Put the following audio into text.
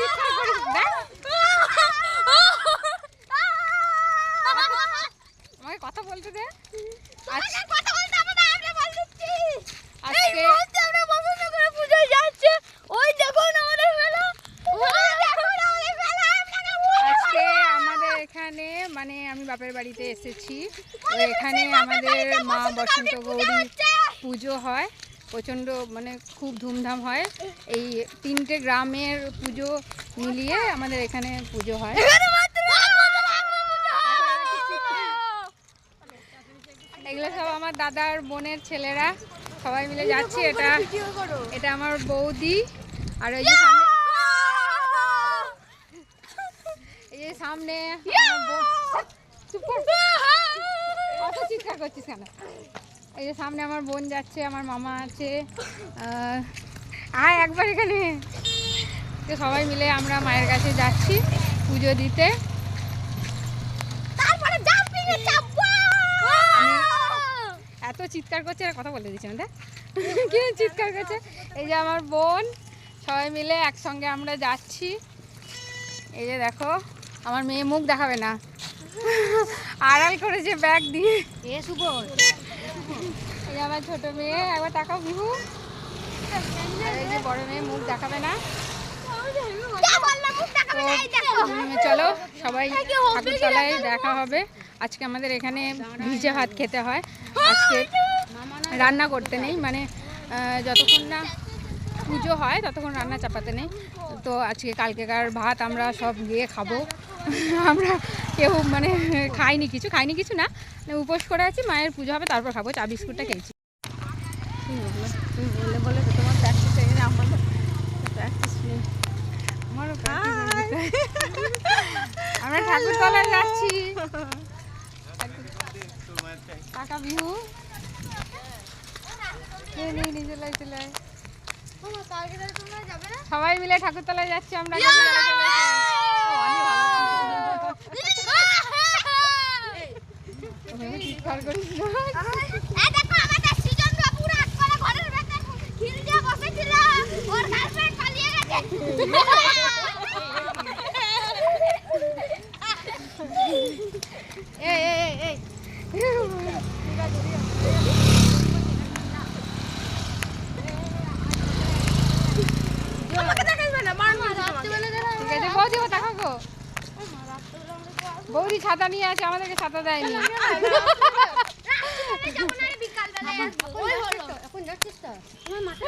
চিৎকার করিস না আমাকে কথা বলতে দে মানে আমি বাপের বাড়িতে এসেছি। এখানে আমাদের মা বসন্ত গৌরী পুজো হয়। প্রচণ্ড মানে খুব ধুমধাম হয়। এই তিনটে গ্রামের পুজো মিলিয়ে আমাদের এখানে পুজো হয়। এগুলো সব আমার দাদার বোনের ছেলেরা। সবাই মিলে যাচ্ছি, এটা এটা আমার বৌদি আর ওই যে এই যে সামনে। চিৎকার করছিস কেন? এই যে সামনে আমার বোন যাচ্ছে আমার মামা আছে। আয় একবার এখানে। তো সবাই মিলে আমরা মায়ের কাছে যাচ্ছি পুজো দিতে। এত চিৎকার করছে আর কথা বলে দিচ্ছি আমাদের কি চিৎকার করছে? এই যে আমার বোন সবাই মিলে একসঙ্গে আমরা যাচ্ছি। এই যে দেখো আমার মেয়ে মুখ দেখাবে না। আড়াল করেছে ব্যাগ দিয়ে। এ শুভ। এই আমার ছোট মেয়ে একবার তাকাও বিহু। এই যে বড় মেয়ে মুখ দেখাবে না। চলো সবাই ঠাকুরতলায় দেখা হবে। আজকে আমাদের এখানে ভিজে ভাত খেতে হয়। আজকে রান্না করতে নেই মানে যতক্ষণ না পুজো হয় ততক্ষণ রান্না চাপাতে নেই। তো আজকে কালকেকার ভাত আমরা সব গিয়ে খাব। আমরা কেউ মানে খাইনি কিছু খাইনি কিছু না। উপোস করে আছি মায়ের পুজো হবে তারপর খাব চা বিস্কুটটা খেয়েছি। তুমি বললে বলে তো তোমার প্র্যাকটিস হয়ে আমার প্র্যাকটিস নেই আমারও practice যেতে। আমরা ঠাকুরতলায় যাচ্ছি কাকা বিহু নিজে লাই চলে সবাই মিলে ঠাকুরতলায় যাচ্ছি আমরা এই এই এই আমাকে দেখাইবে না? মার মার রাত্রিবেলা দেখা ঠিক আছে বৌদি ও দেখো গো বৌদি ছাতা নিয়ে আছে আমাদেরকে ছাতা দেয়নি। এখন যাচ্ছিস তো? আমার মাথা